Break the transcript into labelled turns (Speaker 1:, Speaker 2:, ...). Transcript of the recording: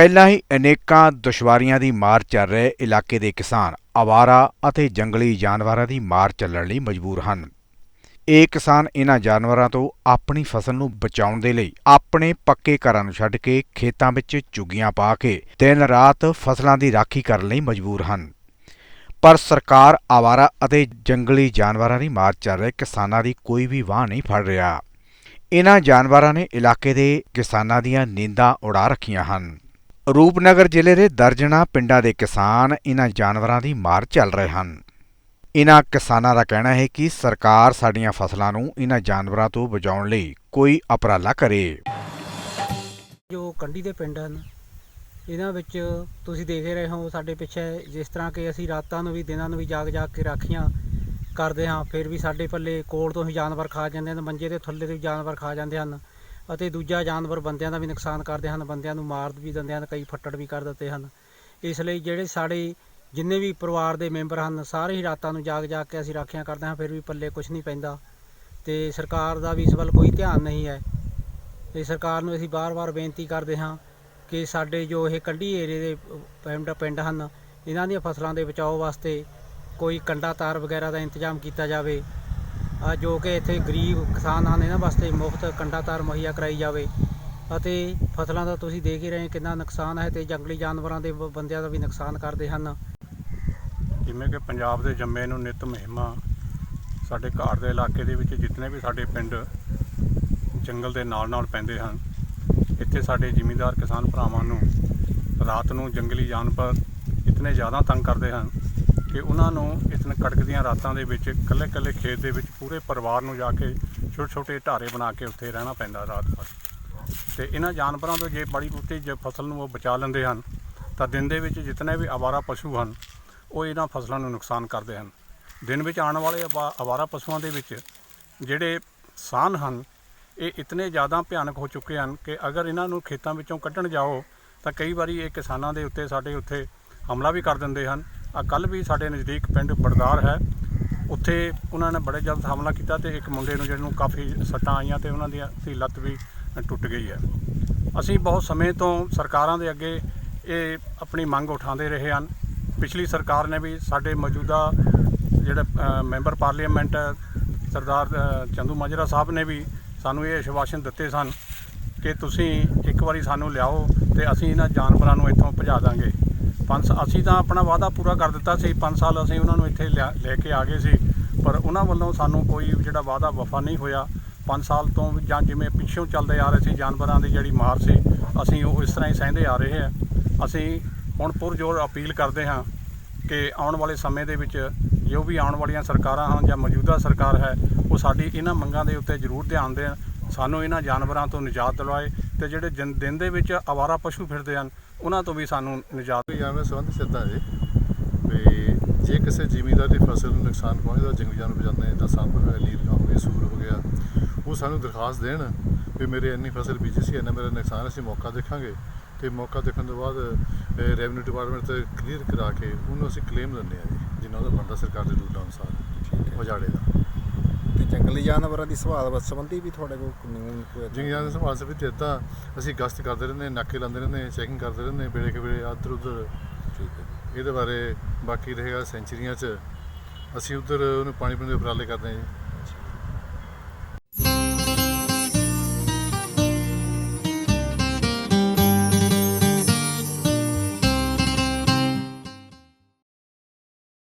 Speaker 1: ਪਹਿਲਾਂ ਹੀ ਅਨੇਕਾਂ ਦੁਸ਼ਵਾਰੀਆਂ ਦੀ ਮਾਰ ਚੱਲ ਰਹੇ ਇਲਾਕੇ ਦੇ ਕਿਸਾਨ ਆਵਾਰਾ ਅਤੇ ਜੰਗਲੀ ਜਾਨਵਰਾਂ ਦੀ ਮਾਰ ਚੱਲਣ ਲਈ ਮਜਬੂਰ ਹਨ। ਇਹ ਕਿਸਾਨ ਇਹਨਾਂ ਜਾਨਵਰਾਂ ਤੋਂ ਆਪਣੀ ਫਸਲ ਨੂੰ ਬਚਾਉਣ ਦੇ ਲਈ ਆਪਣੇ ਪੱਕੇ ਘਰਾਂ ਨੂੰ ਛੱਡ ਕੇ ਖੇਤਾਂ ਵਿੱਚ ਝੁੱਗੀਆਂ ਪਾ ਕੇ ਦਿਨ ਰਾਤ ਫਸਲਾਂ ਦੀ ਰਾਖੀ ਕਰਨ ਲਈ ਮਜਬੂਰ ਹਨ। ਪਰ ਸਰਕਾਰ ਆਵਾਰਾ ਅਤੇ ਜੰਗਲੀ ਜਾਨਵਰਾਂ ਦੀ ਮਾਰ ਚੱਲ ਰਹੇ ਕਿਸਾਨਾਂ ਦੀ ਕੋਈ ਵੀ ਵਾਹ ਨਹੀਂ ਫੜ ਰਿਹਾ। ਇਹਨਾਂ ਜਾਨਵਰਾਂ ਨੇ ਇਲਾਕੇ ਦੇ ਕਿਸਾਨਾਂ ਦੀਆਂ ਨੀਂਦਾਂ ਉਡਾ ਰੱਖੀਆਂ ਹਨ। ਰੂਪਨਗਰ ਜ਼ਿਲ੍ਹੇ ਦੇ ਦਰਜਨਾ ਪਿੰਡਾਂ ਦੇ ਕਿਸਾਨ ਇਹਨਾਂ ਜਾਨਵਰਾਂ ਦੀ ਮਾਰ ਚੱਲ ਰਹੇ ਹਨ। ਇਹਨਾਂ ਕਿਸਾਨਾਂ ਦਾ ਕਹਿਣਾ ਹੈ ਕਿ ਸਰਕਾਰ ਸਾਡੀਆਂ ਫਸਲਾਂ ਨੂੰ ਇਹਨਾਂ ਜਾਨਵਰਾਂ ਤੋਂ ਬਚਾਉਣ ਲਈ ਕੋਈ ਉਪਰਾਲਾ ਕਰੇ।
Speaker 2: ਜੋ ਕੰਢੀ ਦੇ ਪਿੰਡ ਹਨ ਇਹਨਾਂ ਵਿੱਚ ਤੁਸੀਂ ਦੇਖ ਰਹੇ ਹੋ ਸਾਡੇ ਪਿੱਛੇ, ਜਿਸ ਤਰ੍ਹਾਂ ਕਿ ਅਸੀਂ ਰਾਤਾਂ ਨੂੰ ਵੀ, ਦਿਨਾਂ ਨੂੰ ਵੀ ਜਾਗ ਜਾਗ ਕੇ ਰਾਖੀਆਂ ਕਰਦੇ ਹਾਂ, ਫਿਰ ਵੀ ਸਾਡੇ ਪੱਲੇ ਕੋਲ ਤੋਂ ਹੀ ਜਾਨਵਰ ਖਾ ਜਾਂਦੇ ਹਨ, ਮੰਜੇ ਦੇ ਥੱਲੇ ਤੋਂ ਵੀ ਜਾਨਵਰ ਖਾ ਜਾਂਦੇ ਹਨ। ਅਤੇ ਦੂਜਾ ਜਾਨਵਰ ਬੰਦਿਆਂ ਦਾ ਵੀ ਨੁਕਸਾਨ ਕਰਦੇ ਹਨ, ਬੰਦਿਆਂ ਨੂੰ ਮਾਰ ਵੀ ਦਿੰਦੇ ਹਨ, ਕਈ ਫੱਟੜ ਵੀ ਕਰ ਦਿੱਤੇ ਹਨ। ਇਸ ਲਈ ਜਿਹੜੇ ਸਾਡੇ ਜਿੰਨੇ ਵੀ ਪਰਿਵਾਰ ਦੇ ਮੈਂਬਰ ਹਨ, ਸਾਰੇ ਹੀ ਰਾਤਾਂ ਨੂੰ ਜਾਗ ਜਾਗ ਕੇ ਅਸੀਂ ਰਾਖੀਆਂ ਕਰਦੇ ਹਾਂ, ਫਿਰ ਵੀ ਪੱਲੇ ਕੁਝ ਨਹੀਂ ਪੈਂਦਾ। ਤੇ ਸਰਕਾਰ ਦਾ ਵੀ ਇਸ ਵੱਲ ਕੋਈ ਧਿਆਨ ਨਹੀਂ ਹੈ। ਤੇ ਸਰਕਾਰ ਨੂੰ ਅਸੀਂ ਬਾਰ-ਬਾਰ ਬੇਨਤੀ ਕਰਦੇ ਹਾਂ ਕਿ ਸਾਡੇ ਜੋ ਇਹ ਕੰਢੀ ਏਰੀਏ ਦੇ ਪਿੰਡ ਪਿੰਡ ਹਨ, ਇਹਨਾਂ ਦੀਆਂ ਫਸਲਾਂ ਦੇ ਬਚਾਓ ਵਾਸਤੇ ਕੋਈ ਕੰਡਾ ਤਾਰ ਵਗੈਰਾ ਦਾ ਇੰਤਜ਼ਾਮ ਕੀਤਾ ਜਾਵੇ। ਜੋ ਕਿ ਇੱਥੇ ਗਰੀਬ ਕਿਸਾਨ ਹਨ ਇਹਨਾਂ ਵਾਸਤੇ ਮੁਫਤ ਕੰਡਾ ਤਾਰ ਮੁਹੱਈਆ ਕਰਾਈ ਜਾਵੇ ਅਤੇ ਫਸਲਾਂ ਦਾ ਤੁਸੀਂ ਦੇਖ ਹੀ ਰਹੇ ਕਿੰਨਾ ਨੁਕਸਾਨ ਹੈ ਤੇ ਜੰਗਲੀ ਜਾਨਵਰਾਂ ਦੇ ਬ- ਬੰਦਿਆਂ ਦਾ ਵੀ ਨੁਕਸਾਨ ਕਰਦੇ ਹਨ।
Speaker 3: ਜਿਵੇਂ ਕਿ ਪੰਜਾਬ ਦੇ ਜੰਮੇ ਨੂੰ ਨਿਤ ਮਹਿਮਾ, ਸਾਡੇ ਘਾਟ ਦੇ ਇਲਾਕੇ ਦੇ ਵਿੱਚ ਜਿੰਨੇ ਵੀ ਸਾਡੇ ਪਿੰਡ ਜੰਗਲ ਦੇ ਨਾਲ ਨਾਲ ਪੈਂਦੇ ਹਨ, ਇੱਥੇ ਸਾਡੇ ਜ਼ਿਮੀਂਦਾਰ ਕਿਸਾਨ ਭਰਾਵਾਂ ਨੂੰ ਰਾਤ ਨੂੰ ਜੰਗਲੀ ਜਾਨਵਰ ਇਤਨੇ ਜ਼ਿਆਦਾ ਤੰਗ ਕਰਦੇ ਹਨ ਕਿ ਉਹਨਾਂ ਨੂੰ ਇਤਨੇ ਕੜਕਦੀਆਂ ਰਾਤਾਂ ਦੇ ਵਿੱਚ ਇਕੱਲੇ ਇਕੱਲੇ ਖੇਤ ਦੇ ਵਿੱਚ ਪੂਰੇ ਪਰਿਵਾਰ ਨੂੰ ਜਾ ਕੇ ਛੋਟੇ ਛੋਟੇ ਢਾਰੇ ਬਣਾ ਕੇ ਉੱਥੇ ਰਹਿਣਾ ਪੈਂਦਾ ਰਾਤ ਭਰ। ਤੇ ਇਹਨਾਂ ਜਾਨਵਰਾਂ ਤੋਂ ਜੇ ਬੜੀ ਬੂਟੀ ਜੇ ਫਸਲ ਨੂੰ ਉਹ ਬਚਾ ਲੈਂਦੇ ਹਨ, ਤਾਂ ਦਿਨ ਦੇ ਵਿੱਚ ਜਿਤਨੇ ਵੀ ਆਵਾਰਾ ਪਸ਼ੂ ਹਨ, ਉਹ ਇਹਨਾਂ ਫਸਲਾਂ ਨੂੰ ਨੁਕਸਾਨ ਕਰਦੇ ਹਨ। ਦਿਨ ਵਿੱਚ ਆਉਣ ਵਾਲੇ ਆਵਾ- ਆਵਾਰਾ ਪਸ਼ੂਆਂ ਦੇ ਵਿੱਚ ਜਿਹੜੇ ਸਾਨ ਹਨ, ਇਹ ਇਤਨੇ ਜ਼ਿਆਦਾ ਭਿਆਨਕ ਹੋ ਚੁੱਕੇ ਹਨ ਕਿ ਅਗਰ ਇਹਨਾਂ ਨੂੰ ਖੇਤਾਂ ਵਿੱਚੋਂ ਕੱਢਣ ਜਾਓ, ਤਾਂ ਕਈ ਵਾਰੀ ਇਹ ਕਿਸਾਨਾਂ ਦੇ ਉੱਤੇ, ਸਾਡੇ ਉੱਤੇ ਹਮਲਾ ਵੀ ਕਰ ਦਿੰਦੇ ਹਨ। ਆ ਕੱਲ ਵੀ ਸਾਡੇ ਨਜ਼ਦੀਕ ਪਿੰਡ ਬੜਦਾਰ ਹੈ। ਉੱਥੇ ਉਹਨਾਂ ਨੇ ਬੜੇ ਜਲਦ ਹਮਲਾ ਕੀਤਾ ਤੇ ਇੱਕ ਮੁੰਡੇ ਨੂੰ ਜਿਹਨੂੰ ਕਾਫੀ ਸੱਟਾਂ ਆਈਆਂ ਤੇ ਉਹਨਾਂ ਦੀ ਦੀ ਲੱਤ ਵੀ ਟੁੱਟ ਗਈ ਹੈ। ਅਸੀਂ ਬਹੁਤ ਸਮੇਂ ਤੋਂ ਸਰਕਾਰਾਂ ਦੇ ਅੱਗੇ ਇਹ ਆਪਣੀ ਮੰਗ ਉਠਾਉਂਦੇ ਰਹੇ ਹਨ। ਪਿਛਲੀ ਸਰਕਾਰ ਨੇ ਵੀ ਸਾਡੇ ਮੌਜੂਦਾ ਜਿਹੜੇ ਮੈਂਬਰ ਪਾਰਲੀਮੈਂਟ ਸਰਦਾਰ ਅ, ਚੰਦੂ ਮਾਜਰਾ ਸਾਹਿਬ ਨੇ ਵੀ ਸਾਨੂੰ ਇਹ ਆਸ਼ਵਾਸਨ ਦਿੱਤੇ ਸਨ ਕਿ ਤੁਸੀਂ ਇੱਕ ਵਾਰੀ ਸਾਨੂੰ ਲਿਆਓ ਤੇ ਅਸੀਂ ਇਹਨਾਂ ਜਾਨਵਰਾਂ ਨੂੰ ਇੱਥੋਂ ਭਜਾ ਦਾਂਗੇ। ਪੰਜ ਅਸੀਂ ਤਾਂ ਆਪਣਾ ਵਾਅਦਾ ਪੂਰਾ ਕਰ ਦਿੱਤਾ ਸੀ 5 ਸਾਲ ਅਸੀਂ ਉਹਨਾਂ ਨੂੰ ਇੱਥੇ ਲਿਆ- ਲੈ ਕੇ ਆ ਗਏ ਸੀ। ਪਰ ਉਹਨਾਂ ਵੱਲੋਂ ਸਾਨੂੰ ਕੋਈ ਜਿਹੜਾ ਵਾਅਦਾ ਵਫਾ ਨਹੀਂ ਹੋਇਆ। 5 ਸਾਲ ਤੋਂ ਜਾਂ ਜਿਵੇਂ ਪਿੱਛੋਂ ਚੱਲਦੇ ਆ ਰਹੇ ਸੀ, ਜਾਨਵਰਾਂ ਦੀ ਜਿਹੜੀ ਮਾਰ ਸੀ, ਅਸੀਂ ਉਹ ਇਸ ਤਰ੍ਹਾਂ ਹੀ ਸਹਿੰਦੇ ਆ ਰਹੇ ਹਾਂ। ਅਸੀਂ ਹੁਣ ਪੁਰਜੋਰ ਅਪੀਲ ਕਰਦੇ ਹਾਂ ਕਿ ਆਉਣ ਵਾਲੇ ਸਮੇਂ ਦੇ ਵਿੱਚ ਜੋ ਵੀ ਆਉਣ ਵਾਲੀਆਂ ਸਰਕਾਰਾਂ ਹਨ ਜਾਂ ਮੌਜੂਦਾ ਸਰਕਾਰ ਹੈ, ਉਹ ਸਾਡੀ ਇਹਨਾਂ ਮੰਗਾਂ ਦੇ ਉੱਤੇ ਜ਼ਰੂਰ ਧਿਆਨ ਦੇਣ। ਸਾਨੂੰ ਇਹਨਾਂ ਜਾਨਵਰਾਂ ਤੋਂ ਨਿਜਾਤ ਦਿਵਾਏ ਤੇ ਜਿਹੜੇ ਜਨ- ਦਿਨ ਦੇ ਵਿੱਚ ਆਵਾਰਾ ਪਸ਼ੂ ਫਿਰਦੇ ਹਨ ਉਹਨਾਂ ਤੋਂ ਵੀ ਸਾਨੂੰ ਨਿਜਾਤ
Speaker 4: ਜਾਨਵਰ ਸੰਬੰਧ ਸਿੱਧਾ ਜੀ। ਵੀ ਜੇ ਕਿਸੇ ਜ਼ਿਮੀਂਦਾਰ ਦੀ ਫਸਲ ਨੂੰ ਨੁਕਸਾਨ ਪਹੁੰਚਦਾ ਜੰਗਲੀ ਜਾਨਵਰ ਜਾਂਦੇ ਨੇ ਤਾਂ ਸੰਭ ਹੋ ਗਿਆ ਲੀਲ ਹੋ ਗਈ ਸੂਰ ਹੋ ਗਿਆ ਉਹ ਸਾਨੂੰ ਦਰਖਾਸਤ ਦੇਣ ਵੀ ਮੇਰੇ ਇੰਨੀ ਫਸਲ ਬੀਜੀ ਸੀ ਇੰਨਾ ਮੇਰਾ ਨੁਕਸਾਨ ਅਸੀਂ ਮੌਕਾ ਦੇਖਾਂਗੇ। ਤੇ ਮੌਕਾ ਦੇਖਣ ਤੋਂ ਬਾਅਦ ਰੈਵਨਿਊ ਡਿਪਾਰਟਮੈਂਟ ਤੇ ਕਲੀਅਰ ਕਰਾ ਕੇ ਉਹਨੂੰ ਅਸੀਂ ਕਲੇਮ ਦਿੰਦੇ ਆ ਜੀ ਜਿੰਨਾ ਉਹਦਾ ਬਣਦਾ ਸਰਕਾਰ ਦੇ ਰੂਲ ਅਨੁਸਾਰ ਉਜਾੜੇ ਦਾ।
Speaker 5: ਜੰਗਲੀ ਜਾਨਵਰਾਂ ਦੀ ਸੰਭਾਲ ਸੰਬੰਧੀ ਵੀ ਤੁਹਾਡੇ ਕੋਲ ਕਾਨੂੰਨ ਕੋਈ ਏਦਾਂ-
Speaker 4: ਜੰਗਲੀ ਜਾਨਵਰ ਸੰਭਾਲ ਸਭੀ ਦਿੱਤਾ ਅਸੀਂ ਗਸ਼ਤ ਕਰਦੇ ਰਹਿੰਦੇ ਨਾਕੇ ਲਾਉਂਦੇ ਰਹਿੰਦੇ ਚੈਕਿੰਗ ਕਰਦੇ ਰਹਿੰਦੇ ਵੇਲੇ ਕਿ ਵੇਲੇ ਇੱਧਰ ਉੱਧਰ।
Speaker 5: ਠੀਕ ਹੈ
Speaker 4: ਇਹਦੇ ਬਾਰੇ ਬਾਕੀ ਰਹੇਗਾ ਸੈਂਚਰੀਆਂ 'ਚ। ਅਸੀਂ ਉਧਰ ਉਹਨੂੰ ਪਾਣੀ ਪੀਣ ਦੇ ਉਪਰਾਲੇ ਕਰਦੇ ਹਾਂ ਜੀ।